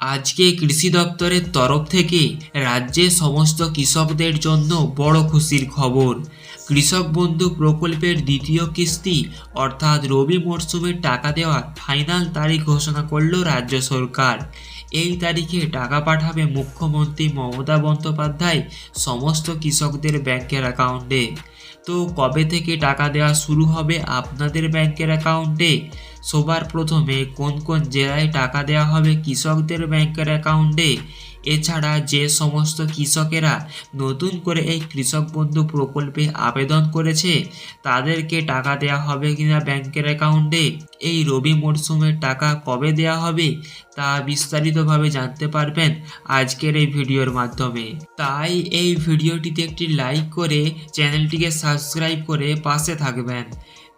আজকে কৃষি দপ্তরের তরফ থেকে রাজ্যের সমস্ত কৃষকদের জন্য বড় খুশির খবর। কৃষক বন্ধু প্রকল্পের দ্বিতীয় কিস্তি, অর্থাৎ রবি মরশুমের টাকা দেওয়ার ফাইনাল তারিখ ঘোষণা করল রাজ্য সরকার। এই তারিখে টাকা পাঠাবে মুখ্যমন্ত্রী মমতা বন্দ্যোপাধ্যায় সমস্ত কৃষকদের ব্যাংকের অ্যাকাউন্টে। তো কবে থেকে টাকা দেওয়া শুরু হবে আপনাদের ব্যাংকের অ্যাকাউন্টে? সবার প্রথমে কোন কোন জেলায় টাকা দেওয়া হবে কৃষকদের ব্যাংকের অ্যাকাউন্টে? এছাড়া যে সমস্ত কৃষকেরা নতুন করে এই কৃষক বন্ধু প্রকল্পে আবেদন করেছে, তাদেরকে টাকা দেওয়া হবে কিনা ব্যাংকের অ্যাকাউন্টে? এই রবি মরশুমের টাকা কবে দেওয়া হবে, তা বিস্তারিতভাবে জানতে পারবেন আজকের এই ভিডিওর মাধ্যমে। তাই এই ভিডিওটিতে একটি লাইক করে চ্যানেলটিকে সাবস্ক্রাইব করে পাশে থাকবেন।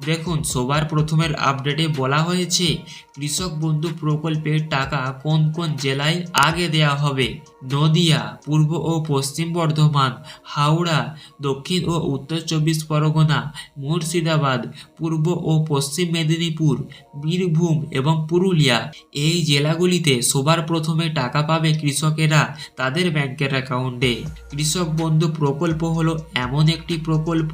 দেখুন, সবার প্রথমের আপডেটে বলা হয়েছে, কৃষক বন্ধু প্রকল্পের টাকা কোন কোন জেলায় আগে দেয়া হবে? নদিয়া, পূর্ব ও পশ্চিম বর্ধমান, হাওড়া, দক্ষিণ ও উত্তর চব্বিশ পরগনা, মুর্শিদাবাদ, পূর্ব ও পশ্চিম মেদিনীপুর, বীরভূম এবং পুরুলিয়া। এই জেলাগুলিতে সবার প্রথমে টাকা পাবে কৃষকেরা তাদের ব্যাংকের অ্যাকাউন্টে। কৃষক বন্ধু প্রকল্প হলো এমন একটি প্রকল্প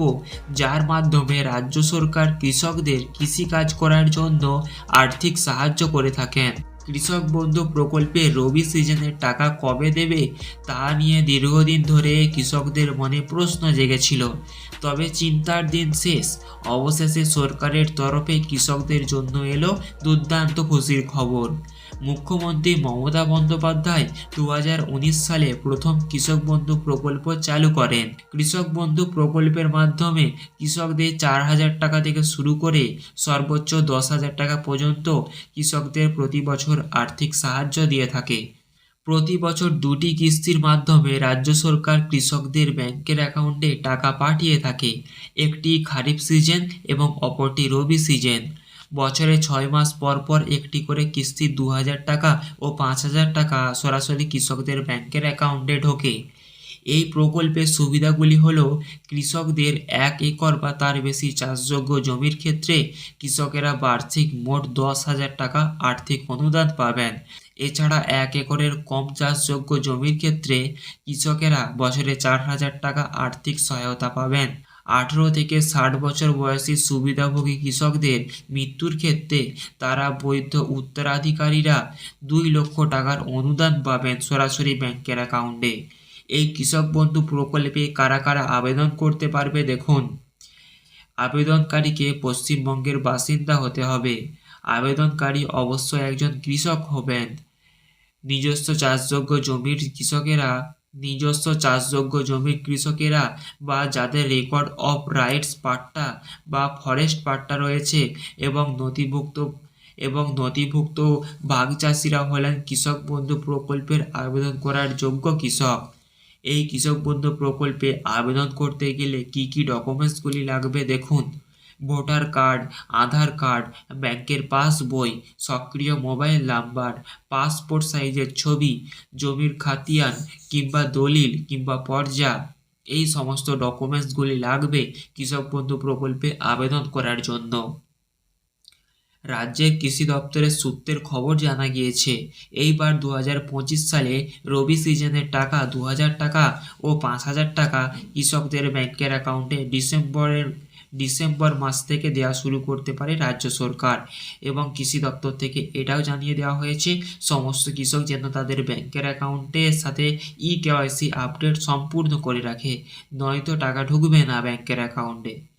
যার মাধ্যমে রাজ্য সরকার কৃষকদের কৃষিকাজ করার জন্য আর্থিক সাহায্য করে থাকেন। কৃষক বন্ধু প্রকল্পে রবি সিজনের টাকা কবে দেবে তা নিয়ে দীর্ঘদিন ধরে কৃষকদের মনে প্রশ্ন জেগেছিল। তবে চিন্তার দিন শেষ। অবশেষে সরকারের তরফে কৃষকদের জন্য এলো দুর্দান্ত খুশির খবর। মুখ্যমন্ত্রী মমতা বন্দ্যোপাধ্যায় দু হাজার উনিশ সালে প্রথম কৃষক বন্ধু প্রকল্প চালু করেন। কৃষক বন্ধু প্রকল্পের মাধ্যমে কৃষকদের চার হাজার টাকা থেকে শুরু করে সর্বোচ্চ দশ হাজার টাকা পর্যন্ত কৃষকদের প্রতি বছর আর্থিক সাহায্য দিয়ে থাকে। প্রতি বছর দুটি কিস্তির মাধ্যমে রাজ্য সরকার কৃষকদের ব্যাংকের অ্যাকাউন্টে টাকা পাঠিয়ে থাকে। একটি খারিফ সিজন এবং অপরটি রবি সিজন। বছরে ছয় মাস পর পর একটি করে কিস্তি দু হাজার টাকা ও পাঁচ হাজার টাকা সরাসরি কৃষকদের ব্যাংকের অ্যাকাউন্টে ঢোকে। এই প্রকল্পের সুবিধাগুলি হলো, কৃষকদের এক একর বা তার বেশি চাষযোগ্য জমির ক্ষেত্রে কৃষকেরা বার্ষিক মোট দশ হাজার টাকা আর্থিক অনুদান পাবেন। এছাড়া এক একরের কম চাষযোগ্য জমির ক্ষেত্রে কৃষকেরা বছরে চার হাজার টাকা আর্থিক সহায়তা পাবেন। আঠেরো থেকে ষাট বছর বয়সী সুবিধাভোগী কৃষকদের মৃত্যুর ক্ষেত্রে তারা বৈধ উত্তরাধিকারীরা দুই লক্ষ টাকার অনুদান পাবেন সরাসরি ব্যাংকের অ্যাকাউন্টে। এই কৃষক বন্ধু প্রকল্পে কারা কারা আবেদন করতে পারবে দেখুন। আবেদনকারীকে পশ্চিমবঙ্গের বাসিন্দা হতে হবে। আবেদনকারী অবশ্যই একজন কৃষক হবেন। নিজস্ব চাষযোগ্য জমির কৃষকেরা নিজস্ব চাষযোগ্য জমি কৃষকেরা বা যাদের রেকর্ড অফ রাইটস পাট্টা বা ফরেস্ট পাট্টা রয়েছে এবং নথিভুক্ত এবং নথিভুক্ত বাঘ চাষিরা হলেন কৃষক বন্ধু প্রকল্পের আবেদন করার যোগ্য কৃষক। এই কৃষক বন্ধু প্রকল্পে আবেদন করতে গেলে কি কি ডকুমেন্টসগুলি লাগবে দেখুন। ভোটার কার্ড, আধার কার্ড, ব্যাংকের পাসবই, সক্রিয় মোবাইল নাম্বার, পাসপোর্ট সাইজের ছবি, জমির খাতিয়ান কিংবা দলিল কিংবা পর্যা এই সমস্ত ডকুমেন্টসগুলি লাগবে কৃষক বন্ধু প্রকল্পে আবেদন করার জন্য। রাজ্যের কৃষি দপ্তরের সূত্রের খবর জানা গিয়েছে, এইবার দু হাজার পঁচিশ সালে রবি সিজনের টাকা দু হাজার টাকা ও পাঁচ হাজার টাকা কৃষকদের ব্যাংকের অ্যাকাউন্টে ডিসেম্বরের ডিসেম্বর মাস থেকে দেওয়া শুরু করতে পারে রাজ্য সরকার। এবং কৃষি দপ্তর থেকে এটাও জানিয়ে দেওয়া হয়েছে, সমস্ত কৃষক যেন তাদের ব্যাংকের অ্যাকাউন্টের সাথে ই কেওয়াইসি আপডেট সম্পূর্ণ করে রাখে। নয়তো টাকা ঢুকবে না ব্যাংকের অ্যাকাউন্টে।